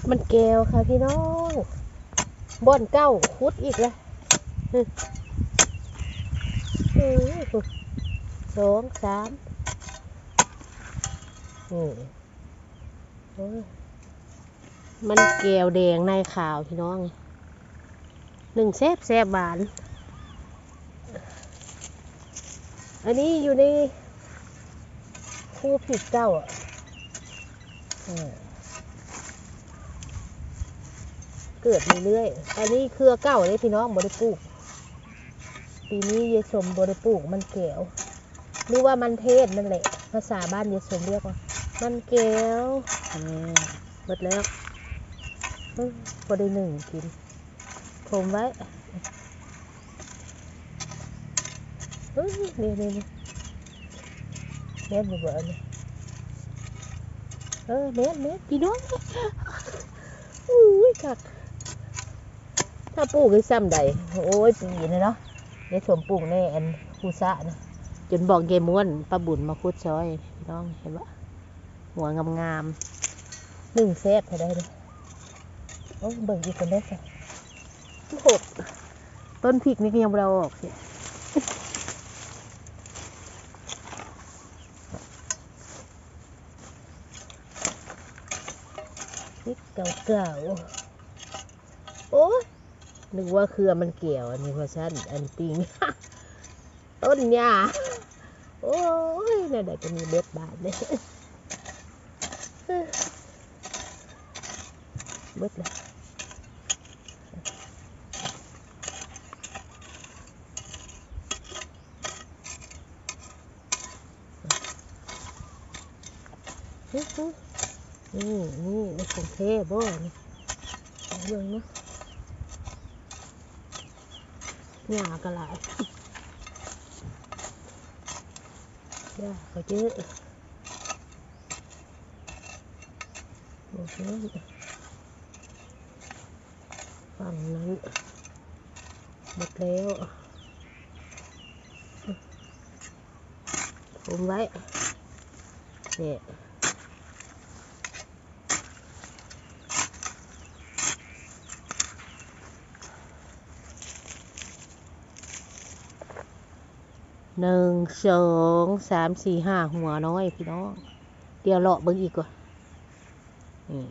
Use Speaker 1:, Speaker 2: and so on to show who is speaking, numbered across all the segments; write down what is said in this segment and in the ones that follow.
Speaker 1: ดมันแก้วค่ะพี่น้องบ่อนเก้าคุดอีกแล้วสองสามนี่มันแก้วแดงในขาวพี่น้องหนึ่งแซบแซบบาน อันนี้อยู่ในคู่ผิดเก้าอะอืม เกิดเรื่อยๆอันนี้เครือเก้าเลยพี่น้องบริปลูก ปีนี้ยายสมบริปลูกมันแก้วหรือว่ามันเทศนั่นแหละ ภาษาบ้านยายสมเรียกว่า มันแก้วอ่าหมดแล้วอื้อพอได้หนึ่งกินผมไว้เฮ้ยนี่นี่นี่เม็ดอยู่เบอร์นี่เออเม็ดเม็ดพี่น้องอุ้ยคัก ถ้าปลูกได้ซ้ำใดโอ้ยปีนี่เนาะยายสมปลูกแน่อันคูซะนะจนบอกยายม้วนป้าบุญมาคุดซอยพี่น้องเห็นปะหัวงามๆหนึ่งเซฟให้ได้เลยโอ้ยเบิ่งอีกคนได้สิหกต้นพริกนี่ก็ยังบ่เราออกสิพริกเก่าๆโอ้ย นึกว่าเครือมันเกี่ยว อันนี้เพราะฉันอันปิงต้นหญ้าโอ้ยนั่นแหละจะมีเบ็ดบาทเลยเบ็ดเลยนี่นี่นี่ในกรุงเทพบ่นี่เอาเรื่องเนาะ หญ้าก็หลายหญ้าก็เยอะ หนึ่งสองสามสี่ห้าหัวน้อยพี่น้อง เดี๋ยวเลาะเบิ่งอีกก่อนนี่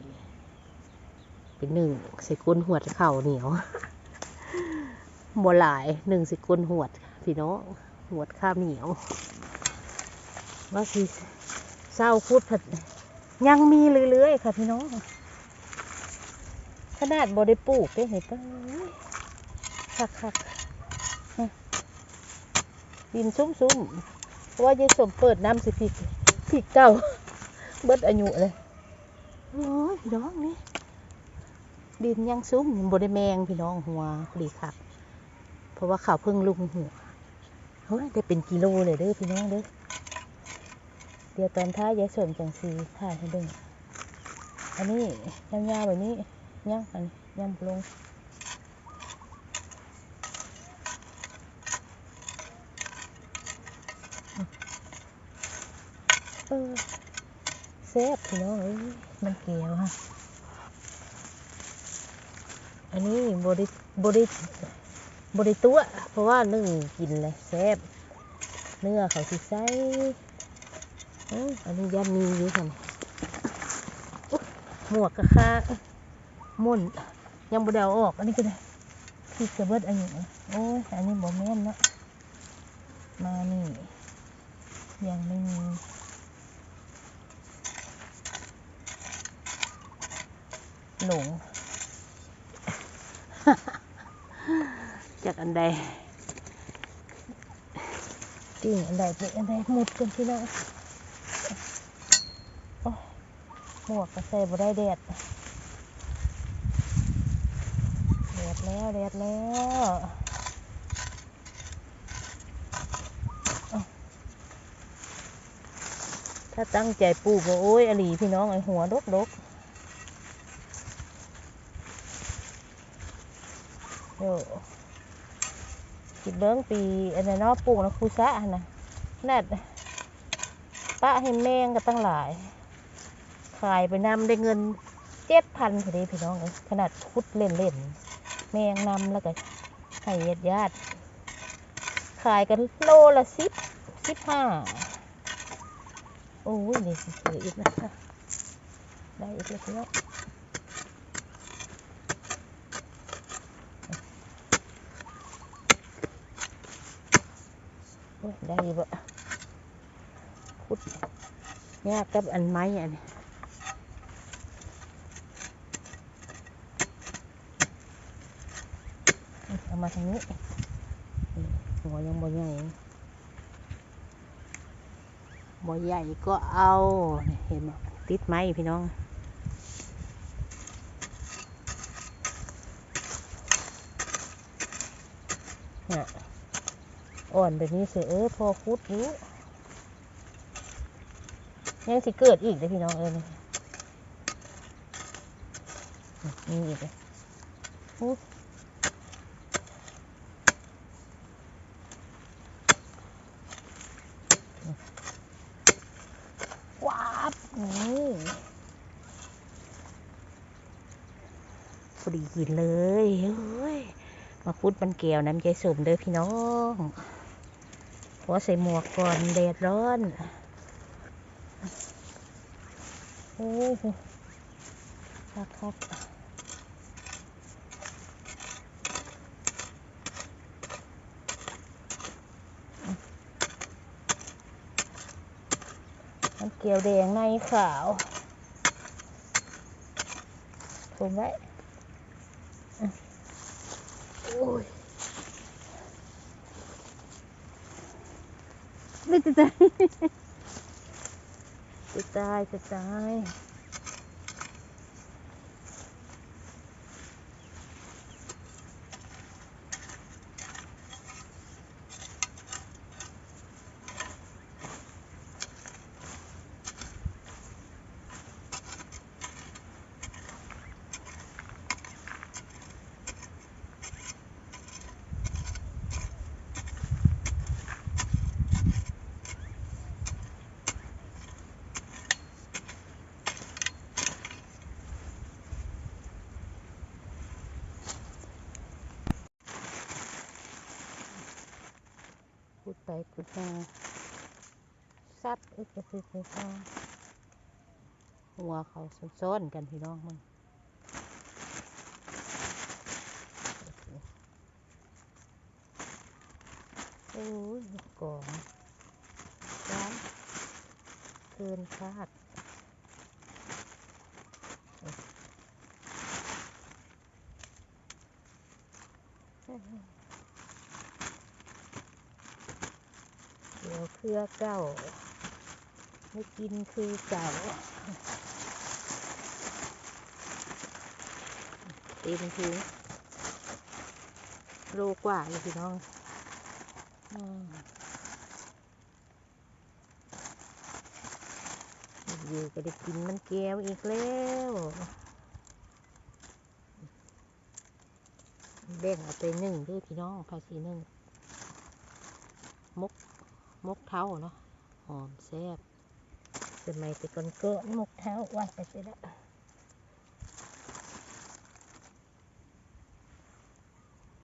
Speaker 1: เป็นหนึ่งใส่ก้นหวดเข่าเหนียวบ่หลายหนึ่งใส่ก้นหวดพี่น้องหวดข้าวเหนียว ว่าสิเศร้าพูดผัดยังมีเรื่อยๆค่ะพี่น้อง ขนาดบ่ได้ปลูกได้เห็นปะคักคักๆ ดินซุ้มๆเพราะว่ายายสมเปิดน้ำสิผิกผิกเก่า เบิดอายุเลยโอ้ยพี่น้องนี่ดินยังซุ้มยังบได้แมงพี่น้องหัวพอดีครับ เพราะว่าข่าวเพิ่งลุงหัวเฮ้ยได้เป็นกิโลเลยเด้อพี่น้องเด้อเดี๋ยวตอนท้ายยายสมจังสีถ่ายให้เบิ่งอันนี้ยาวๆแบบนี้ย่างอันนี้ย่างลง เออแซ่บพี่น้องเอ้ยมันเกลียวฮะอันนี้บริบริบริตัว เพราะว่านึ่งกินเลยแซ่บเนื้อเขาสิใส่อ้ยอันนี้ยันมีอยู่ค่ะหมวกกะค่ามุ่นยังบ่ได้เอาออก อันนี้ก็ได้พี่จะเบิดอันนี้โอ้ยอันนี้บ่แม่นเนาะมานี่ยังไม่มี หลง จากอัน ใดจริงอันใดเป็นอันใดหมุดกันพี่น้องโอ้หมวกก็ใส่บ่ได้แดดแดดแล้วแดดแล้วถ้าตั้งใจปลูกก็โอ้ยอลีพี่น้องไอหัวดกดกโย่ คิดเบิ้งปีอันนั้นเนาะปลูกนะคูซะหั่นนะนั่นป้าให้แมงก็ตั้งหลาย ขายไปนำได้เงินเจ็ดพันพอดีพี่น้องเอ้ยขนาดคุดเล่นเล่นๆแมงนำแล้วก็ให้ญาติญาติขายกันโลละสิบสิบห้าโอ้ยนี่สิซื้ออีกนะคะได้อีกแล้วพี่น้องโอ้ย ได้บ่คุดยากกับอันไม้อันนี้เอามาทางนี้หัวยังบ่ใหญ่บ่ใหญ่ก็เอาเห็นไหมติดไม้พี่น้องเนี่ย อ่อนแบบนี้เสียเออพอคุดอยู่ยังสิเกิดอีกเลยพี่น้องเออนี่นี่มีอีกเลยอุ๊ยว้าบนี่พอดีกินเลยเฮ้ยมาพูดบันแก้วน้ำใจสมเด้อพี่น้อง เพราะใส่หมวกก่อนแดดร้อน โอ้โหครับครับมันเกลียวแดงในขาวผมไว้อะโอ้ยไม่ จะตายจะตายจะตาย ไปพูดมาซัดอึกกระตึกเลยค่ะหัวเขาซ้อนๆกันพี่น้องมึงโอ้ยลูกองร้านเกินคาดเดี๋ยว เครือเก้าไม่กินคือเก่าเต็มทีโลกว่าเลยพี่น้องอืมอยู่ก็ได้กินมันแก้วอีกแล้วแบ่งเอาไปหนึ่งด้วยพี่น้องภาษีหนึ่งมก มกเท้าเนาะหอมแซ่บสมัยแต่ก่อนก็มกเท้าว่าไปเสร็จแล้ว